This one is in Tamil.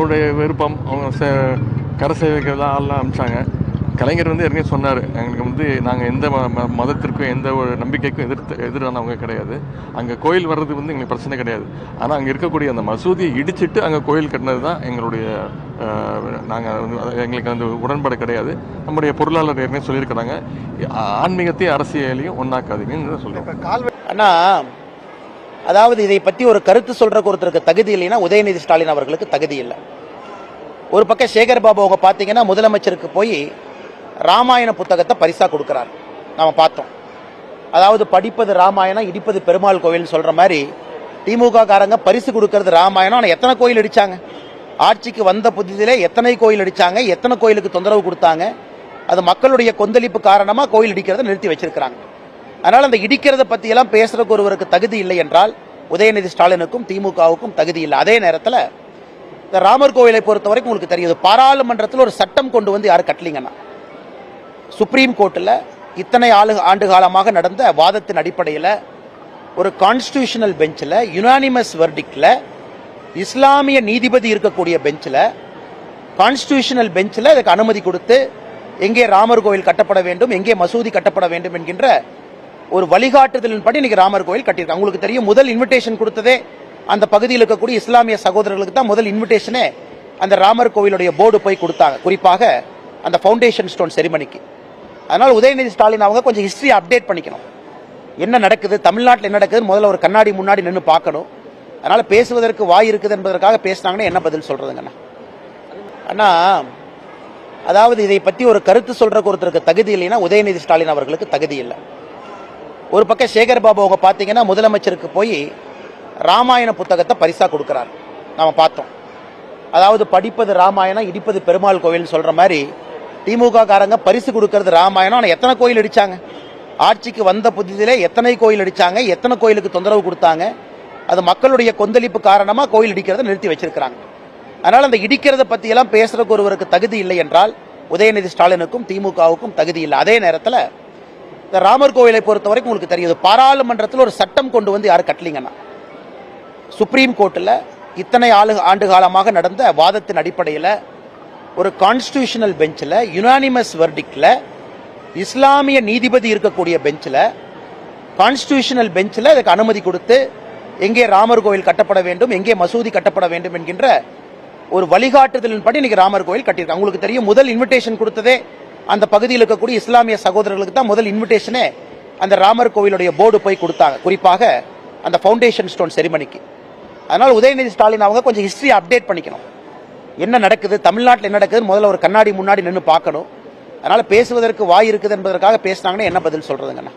அவங்களுடைய விருப்பம் அவங்க சே- கரை சேவைக்கெல்லாம் ஆள்லாம் அனுப்பிச்சாங்க. கலைஞர் வந்து ஏற்கனவே சொன்னார் எங்களுக்கு வந்து நாங்கள் எந்த ம- ம- மதத்திற்கும் எந்த ஒரு நம்பிக்கைக்கும் எதிர்த்து எதிரானவங்க கிடையாது. அங்கே கோயில் வர்றது வந்து எங்களுக்கு பிரச்சனை கிடையாது. ஆனால் அங்கே இருக்கக்கூடிய அந்த மசூதியை இடிச்சிட்டு அங்கே கோயில் கட்டினது தான் எங்களுடைய நாங்கள் எங்களுக்கு அந்த உடன்பாடு கிடையாது. நம்முடைய பொருளாளர் ஏற்கனவே சொல்லியிருக்கிறாங்க. ஆன்மீகத்தையும் அரசியலையும் ஒன்றாக்காதீங்கன்னு சொல்கிறோம் அண்ணா அதாவது இதை பற்றி ஒரு கருத்து சொல்றதுக்கு ஒருத்தருக்கு தகுதி இல்லைன்னா உதயநிதி ஸ்டாலின் அவர்களுக்கு தகுதி இல்லை. ஒரு பக்கம் சேகர் பாபு அவங்க பார்த்தீங்கன்னா முதலமைச்சருக்கு போய் ராமாயண புத்தகத்தை பரிசா கொடுக்குறாரு. நாம பார்த்தோம். அதாவது படிப்பது ராமாயணம் இடிப்பது பெருமாள் கோவில்னு சொல்ற மாதிரி திமுக காரங்க பரிசு கொடுக்கறது ராமாயணம். ஆனால் எத்தனை கோயில் அடிச்சாங்க? ஆட்சிக்கு வந்த புதிதிலே எத்தனை கோயில் அடிச்சாங்க? எத்தனை கோயிலுக்கு தொந்தரவு கொடுத்தாங்க? அது மக்களுடைய கொந்தளிப்பு காரணமாக கோயில் அடிக்கிறத நிறுத்தி வச்சிருக்கிறாங்க. அதனால் அந்த இடிக்கிறத பற்றியெல்லாம் பேசுகிறதுக்கு பேசுறதுக்கு ஒருவருக்கு தகுதி இல்லை என்றால் உதயநிதி ஸ்டாலினுக்கும் திமுகவுக்கும் தகுதி இல்லை. அதே நேரத்தில் இந்த ராமர் கோவிலை பொறுத்த வரைக்கும் உங்களுக்கு தெரியுது பாராளுமன்றத்தில் ஒரு சட்டம் கொண்டு வந்து யாரும் கட்டலீங்கன்னா. சுப்ரீம் கோர்ட்டில் இத்தனை ஆளு ஆண்டு காலமாக நடந்த வாதத்தின் அடிப்படையில் ஒரு கான்ஸ்டியூஷனல் பெஞ்சில் யுனானிமஸ் வெர்டிக்ல இஸ்லாமிய நீதிபதி இருக்கக்கூடிய பெஞ்சில் கான்ஸ்டியூஷனல் பெஞ்சில் அதுக்கு அனுமதி கொடுத்து எங்கே ராமர் கோவில் கட்டப்பட வேண்டும் எங்கே மசூதி கட்டப்பட வேண்டும் என்கின்ற ஒரு வழிகாட்டுதலின்படி இன்னைக்கு ராமர் கோவில் கட்டியிருக்காங்க. உங்களுக்கு தெரியும் முதல் இன்விடேஷன் கொடுத்ததே அந்த பகுதியில் இருக்கக்கூடிய இஸ்லாமிய சகோதரர்களுக்கு தான் முதல் இன்விடேஷனே அந்த ராமர் கோவிலுடைய போர்டு போய் கொடுத்தாங்க. குறிப்பாக அந்த ஃபவுண்டேஷன் ஸ்டோன் செரிமனிக்கு அதனால் உதயநிதி ஸ்டாலின் அவங்க கொஞ்சம் ஹிஸ்ட்ரி அப்டேட் பண்ணிக்கணும். என்ன நடக்குது தமிழ்நாட்டில் என்ன நடக்குது முதல்ல ஒரு கண்ணாடி முன்னாடி நின்று பார்க்கணும். அதனால் பேசுவதற்கு வாய் இருக்குது என்பதற்காக பேசினாங்கன்னா என்ன பதில் சொல்கிறதுங்கண்ணா அண்ணா? அதாவது இதை பற்றி ஒரு கருத்து சொல்கிறக்கு ஒருத்தருக்கு தகுதி இல்லைன்னா உதயநிதி ஸ்டாலின் அவர்களுக்கு தகுதி இல்லை. ஒரு பக்கம் சேகர் பாபு அவங்க பார்த்தீங்கன்னா முதலமைச்சருக்கு போய் ராமாயண புத்தகத்தை பரிசாக கொடுக்குறாரு. நாம பார்த்தோம். அதாவது படிப்பது ராமாயணம் இடிப்பது பெருமாள் கோவில்னு சொல்கிற மாதிரி திமுக காரங்க பரிசு கொடுக்கறது ராமாயணம். ஆனால் எத்தனை கோயில் அடித்தாங்க ஆட்சிக்கு வந்த புதிதிலே எத்தனை கோயில் அடித்தாங்க எத்தனை கோயிலுக்கு தொந்தரவு கொடுத்தாங்க? அது மக்களுடைய கொந்தளிப்பு காரணமாக கோயில் இடிக்கிறத நிறுத்தி வச்சிருக்கிறாங்க. அதனால் அந்த இடிக்கிறத பற்றியெல்லாம் எல்லாம் பேசுறதுக்கு ஒருவருக்கு தகுதி இல்லை என்றால் உதயநிதி ஸ்டாலினுக்கும் திமுகவுக்கும் தகுதி இல்லை. அதே நேரத்தில் இந்த ராமர் கோவிலை பொறுத்த வரைக்கும் உங்களுக்கு தெரியுது பாராளுமன்றத்தில் ஒரு சட்டம் கொண்டு வந்து யாரும் கட்டலீங்கன்னா சுப்ரீம் கோர்ட்டில் இத்தனை ஆளு ஆண்டு காலமாக நடந்த வாதத்தின் அடிப்படையில் ஒரு கான்ஸ்டியூஷனல் பெஞ்சில் யுனானிமஸ் வெர்டிக்ல இஸ்லாமிய நீதிபதி இருக்கக்கூடிய பெஞ்சில் கான்ஸ்டியூஷனல் பெஞ்சில் அதுக்கு அனுமதி கொடுத்து எங்கே ராமர் கோவில் கட்டப்பட வேண்டும் எங்கே மசூதி கட்டப்பட வேண்டும் என்கின்ற ஒரு வழிகாட்டுதலின்படி இன்னைக்கு ராமர் கோவில் கட்டியிருக்காங்க. உங்களுக்கு தெரியும் முதல் இன்விடேஷன் கொடுத்ததே அந்த பகுதியில் இருக்கக்கூடிய இஸ்லாமிய சகோதரர்களுக்கு தான் முதல் இன்விடேஷனே அந்த ராமர் கோவிலுடைய போர்டு போய் கொடுத்தாங்க. குறிப்பாக அந்த ஃபவுண்டேஷன் ஸ்டோன் செரிமனிக்கு அதனால் உதயநிதி ஸ்டாலின் அவங்க கொஞ்சம் ஹிஸ்ட்ரி அப்டேட் பண்ணிக்கணும். என்ன நடக்குது? தமிழ்நாட்டில் என்ன நடக்குது முதல்ல ஒரு கண்ணாடி முன்னாடி நின்று பார்க்கணும். அதனால் பேசுவதற்கு வாய் இருக்குது என்பதற்காக பேசினாங்கன்னா என்ன பதில் சொல்கிறதுங்கண்ணா